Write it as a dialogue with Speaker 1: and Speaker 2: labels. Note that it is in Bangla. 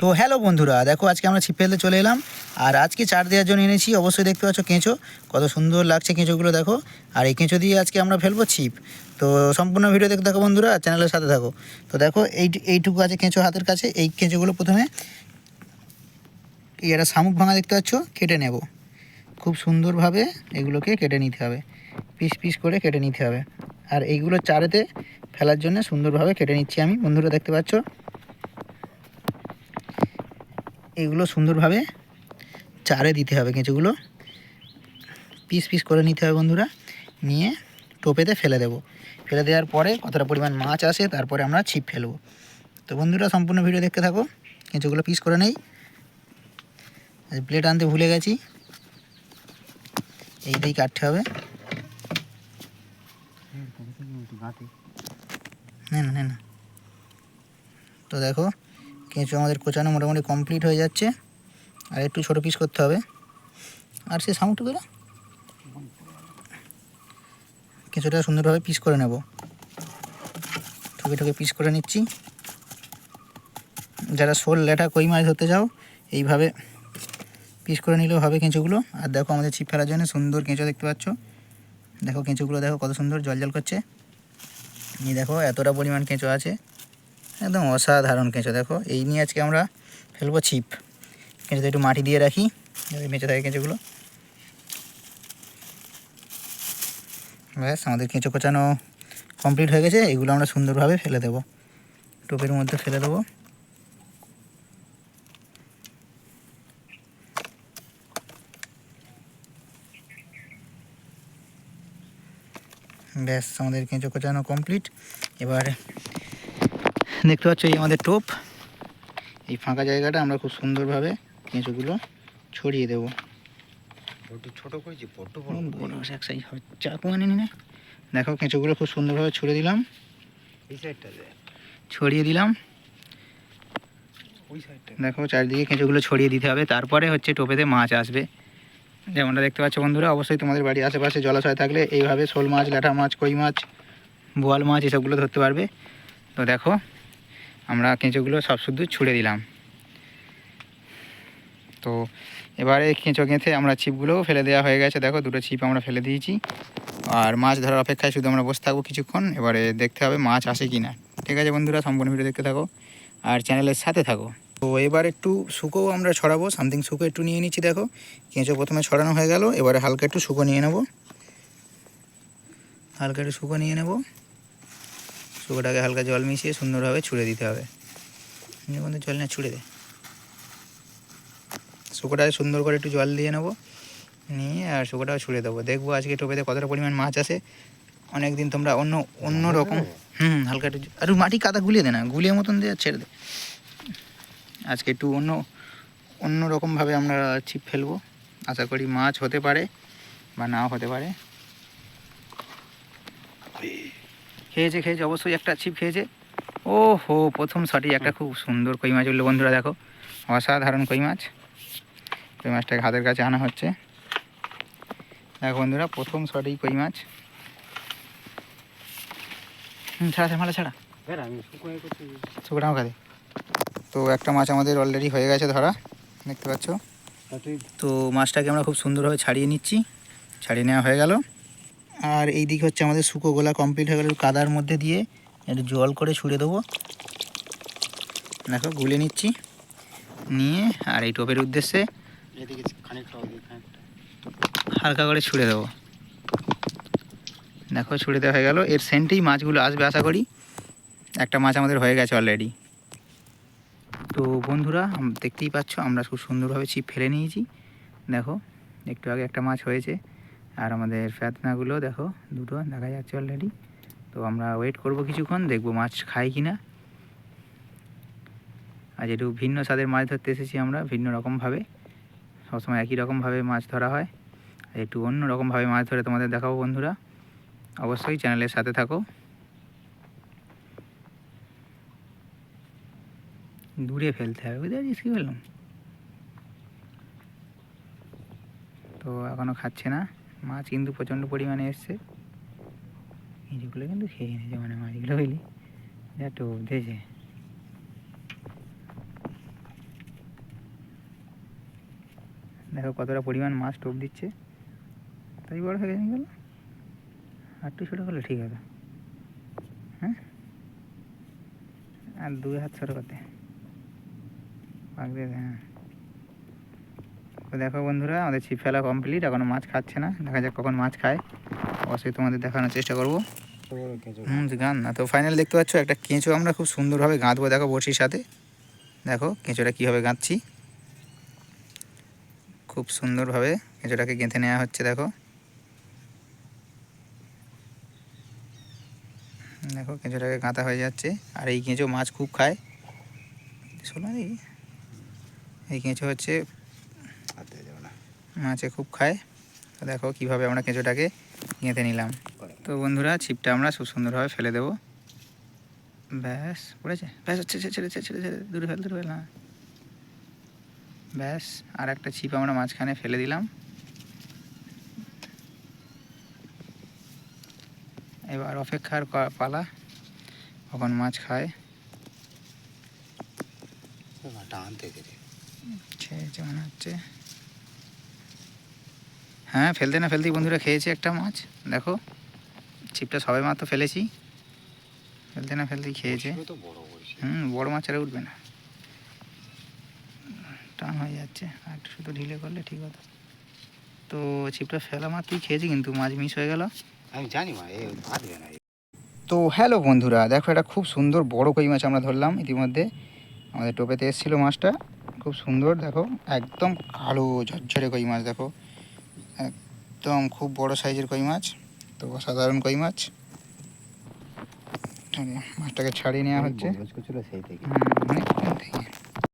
Speaker 1: তো হ্যালো বন্ধুরা, দেখো আজকে আমরা ছিপ ফেলতে চলে এলাম, আর আজকে চার দেওয়ার জন্য এনেছি, অবশ্যই দেখতে পাচ্ছ কেঁচো, কত সুন্দর লাগছে কেঁচোগুলো দেখো, আর এই কেঁচো দিয়ে আজকে আমরা ফেলব ছিপ। তো সম্পূর্ণ ভিডিও দেখতে থাকো বন্ধুরা চ্যানেলের সাথে থাকো। তো দেখো এই, এইটুকু আছে কেঁচো হাতের কাছে, এই কেঁচোগুলো প্রথমে একটা শামুক ভাঙা দেখতে পাচ্ছ, কেটে নেব। খুব সুন্দরভাবে এগুলোকে কেটে নিতে হবে, পিস পিস করে কেটে নিতে হবে। আর এইগুলো চারেতে ফেলার জন্য সুন্দরভাবে কেটে নিচ্ছি আমি, বন্ধুরা দেখতে পাচ্ছ। এগুলো সুন্দরভাবে চারে দিতে হবে কেঁচোগুলো। পিস পিস করে নিতে হবে বন্ধুরা। নিয়ে টোপেতে ফেলে দেব। ফেলে দেওয়ার পরে কতটা পরিমাণ মাছ আসে তারপরে আমরা ছিপ ফেলব। তো বন্ধুরা সম্পূর্ণ ভিডিও দেখতে থাকো। কেঁচোগুলো পিস করে নেই। প্লেট আনতে ভুলে গেছি। এই দিয়েই কাটতে হবে। না না না। তো দেখো কেঁচো আমাদের কোচানো মোটামুটি কমপ্লিট হয়ে যাচ্ছে। আর একটু ছোটো পিস করতে হবে। আর সে করে কেঁচোটা সুন্দরভাবে পিস করে নেব। ঠুকে ঠুকে পিস করে নিচ্ছি। যারা শোল লেটা কই মাছ ধরতে যাও এইভাবে পিস করে নিলেও হবে কেঁচোগুলো। আর দেখো আমাদের ছিপ ফেলার জন্য সুন্দর কেঁচো দেখতে পাচ্ছ। দেখো কেঁচোগুলো দেখো কত সুন্দর জল জল করছে। এই দেখো এতটা পরিমাণ কেঁচো আছে। একদম অসাধারণ কেঁচো, দেখো। এই নিয়ে আজকে আমরা ফেলব ছিপ। কেঁচোতে একটু মাটি দিয়ে রাখি বেঁচে থাকে কেঁচোগুলো। ব্যাস, আমাদের কেঁচো কোচানো কমপ্লিট হয়ে গেছে। এগুলো আমরা সুন্দরভাবে ফেলে দেবো। টোপের মধ্যে ফেলে দেবো। ব্যাস, আমাদের কেঁচো কোচানো কমপ্লিট। এবার দেখতে পাচ্ছ এই আমাদের টোপ। এই ফাঁকা জায়গাটা আমরা খুব সুন্দরভাবে কেঁচোগুলো ছড়িয়ে দেবো।
Speaker 2: বড্ড ছোট করেছি বড্ড
Speaker 1: বড় এক সাইজ হবে চাকু আনিনি না। দেখো কেঁচোগুলো খুব সুন্দরভাবে ছড়ে দিলাম।
Speaker 2: এই সাইডটা
Speaker 1: ছড়িয়ে দিলাম।
Speaker 2: ওই সাইডটা
Speaker 1: দেখো চারিদিকে কেঁচোগুলো ছড়িয়ে দিতে হবে তারপরে হচ্ছে টোপেতে মাছ আসবে। যেমনটা দেখতে পাচ্ছ বন্ধুরা অবশ্যই তোমাদের বাড়ির আশেপাশে জলাশয় থাকলে এইভাবে শোল মাছ ল্যাঠা মাছ কই মাছ বোয়াল মাছ এসবগুলো ধরতে পারবে। তো দেখো আমরা কেঁচোগুলো সব শুধু ছুঁড়ে দিলাম। তো এবারে কেঁচো গেঁথে আমরা ছিপগুলোও ফেলে দেওয়া হয়ে গেছে। দেখো দুটো ছিপ আমরা ফেলে দিয়েছি। আর মাছ ধরার অপেক্ষায় শুধু আমরা বসে থাকব কিছুক্ষণ। এবারে দেখতে হবে মাছ আসে কি না ঠিক আছে বন্ধুরা, সম্পূর্ণ ভিডিও দেখতে থাকো আর চ্যানেলের সাথে থাকো। তো এবার একটু শুকোও আমরা ছড়াবো। সামথিং শুকো একটু নিয়ে নিচ্ছি, দেখো। কেঁচো প্রথমে ছড়ানো হয়ে গেল। এবারে হালকা একটু শুকো নিয়ে নেব। হালকা একটু শুকো নিয়ে নেব। শুকোটাকে হালকা জল মিশিয়ে সুন্দরভাবে ছুঁড়ে দিতে হবে। বন্ধু জল না ছুঁড়ে দে। শুকোটাকে সুন্দর করে একটু জল দিয়ে নেব। নিয়ে আর শুকোটাও ছুঁড়ে দেবো। দেখব আজকে টোপেতে কতটা পরিমাণ মাছ আসে অনেক দিন তোমরা অন্য অন্য রকম হুম হালকা একটু আর মাটি কাদা গুলিয়ে দে না গুলিয়ে মতন দিয়ে ছেড়ে দে। আজকে একটু অন্য অন্য রকমভাবে আমরা ছিপ ফেলব। আশা করি মাছ হতে পারে বা নাও হতে পারে। খেয়েছে খেয়েছে অবশ্যই একটা ছিপ খেয়েছে। ও হো প্রথম শটই একটা খুব সুন্দর কই মাছ উঠল বন্ধুরা দেখো। অসাধারণ কই মাছ। কই মাছটাকে হাতের কাছে আনা হচ্ছে। দেখো বন্ধুরা প্রথম শটেই কই মাছ। হুম ছাড়া ছাড়া মালা ছাড়া। খাদে তো একটা মাছ আমাদের অলরেডি হয়ে গেছে ধরা দেখতে পাচ্ছ?
Speaker 2: তো
Speaker 1: মাছটাকে আমরা খুব সুন্দরভাবে ছাড়িয়ে নিচ্ছি। ছাড়িয়ে নেওয়া হয়ে গেল। আর এই দিকে হচ্ছে আমাদের শুকো গোলা কমপ্লিট হয়ে গেল। কাদার মধ্যে দিয়ে একটু জল করে ছুঁড়ে দেবো। দেখো গুলে নিচ্ছি। নিয়ে আর এই টোপের উদ্দেশ্যে হালকা করে ছুঁড়ে দেবো। দেখো ছুঁড়ে দেওয়া হয়ে গেল। এর সেন্টেই মাছগুলো আসবে আশা করি। একটা মাছ আমাদের হয়ে গেছে অলরেডি তো বন্ধুরা দেখতেই পাচ্ছ আমরা খুব সুন্দরভাবে ছিপ ফেলে নিয়েছি। দেখো একটু আগে একটা মাছ হয়েছে। আর আমাদের ফ্যাতনাগুলো দেখো, দুটো দেখা যাচ্ছে অলরেডি তো আমরা ওয়েট করব কিছুক্ষণ, দেখব মাছ খাই কি না আজ একটু ভিন্ন স্বাদের মাছ ধরতে এসেছি আমরা, ভিন্ন রকমভাবে সবসময় একই রকমভাবে মাছ ধরা হয়। আর একটু অন্য রকমভাবে মাছ ধরে তোমাদের দেখাবো বন্ধুরা। অবশ্যই চ্যানেলের সাথে থাকো। দূরে ফেলতে হবে, বুঝতে পারছিস কী বললাম? তো এখনও খাচ্ছে না। মাছ কিন্তু প্রচণ্ড পরিমাণে এসছে। এইগুলো কিন্তু খেয়ে নিয়েছে মানে মাছগুলো বুঝলি? যা টোপ দিয়েছে। দেখো কতটা পরিমাণ মাছ টোপ দিচ্ছে। তাই বড় হয়ে গেল একটু ছোটো হলে ঠিক আছে হ্যাঁ? আর দুই হাত ছোটো করতে। পাক দিয়ে হ্যাঁ। দেখো বন্ধুরা, আমাদের ছিপ ফেলা কমপ্লিট এখনও মাছ খাচ্ছে না। দেখা যাক কখন মাছ খায়। অবশ্যই তোমাদের দেখানোর চেষ্টা করব। হুম, গান। না তো ফাইনাল দেখতে পাচ্ছ, একটা কেঁচো আমরা খুব সুন্দরভাবে গাঁথবো। দেখো বড়শির সাথে। দেখো কেঁচোটা কীভাবে গাঁথছি। খুব সুন্দরভাবে কেঁচোটাকে গেঁথে নেওয়া হচ্ছে, দেখো। দেখো কেঁচোটাকে গাঁথা হয়ে যাচ্ছে। আর এই কেঁচো মাছ খুব খায়। শোনো এই কেঁচো হচ্ছে মাছে খুব খায়। তো দেখো কীভাবে আমরা কেঁচোটাকে গেঁথে নিলাম। তো বন্ধুরা ছিপটা আমরা খুব সুন্দরভাবে ফেলে দেবো। ব্যাস পড়েছে? ব্যাস হচ্ছে ছেড়ে ছেড়ে ছেড়ে ছেড়ে দূরে ফেল দূরে ফেল না। ব্যাস আর একটা ছিপ আমরা মাঝখানে ফেলে দিলাম। এবার অপেক্ষার পালা। কখন মাছ খায়।
Speaker 2: টান থেকে রে।
Speaker 1: খেয়েছে মনে হচ্ছে। হ্যাঁ ফেলতে না ফেলতেই বন্ধুরা খেয়েছে একটা মাছ। দেখো ছিপটা সবে মাত্র ফেলেছি। ফেলতে না ফেলতেই খেয়েছে।
Speaker 2: তো বড়
Speaker 1: হুম বড় মাছ আর উঠবে না। টান হয়ে যাচ্ছে আর একটু শুধু ঢিলে করলে ঠিক হতো। তো ছিপটা ফেলা মাত্রই খেয়েছি কিন্তু মাছ মিস হয়ে গেল।
Speaker 2: আমি জানি মা এ না।
Speaker 1: তো হ্যালো বন্ধুরা দেখো এটা খুব সুন্দর বড় কই মাছ আমরা ধরলাম ইতিমধ্যে। আমাদের টোপেতে এসেছিল মাছটা। খুব সুন্দর দেখো একদম কালো ঝরঝরে কই মাছ দেখো। একদম খুব বড় সাইজের কই মাছ তো সাধারণ কই মাছ। মাছটাকে ছাড়িয়ে নেওয়া হচ্ছে।
Speaker 2: সেই
Speaker 1: থেকে।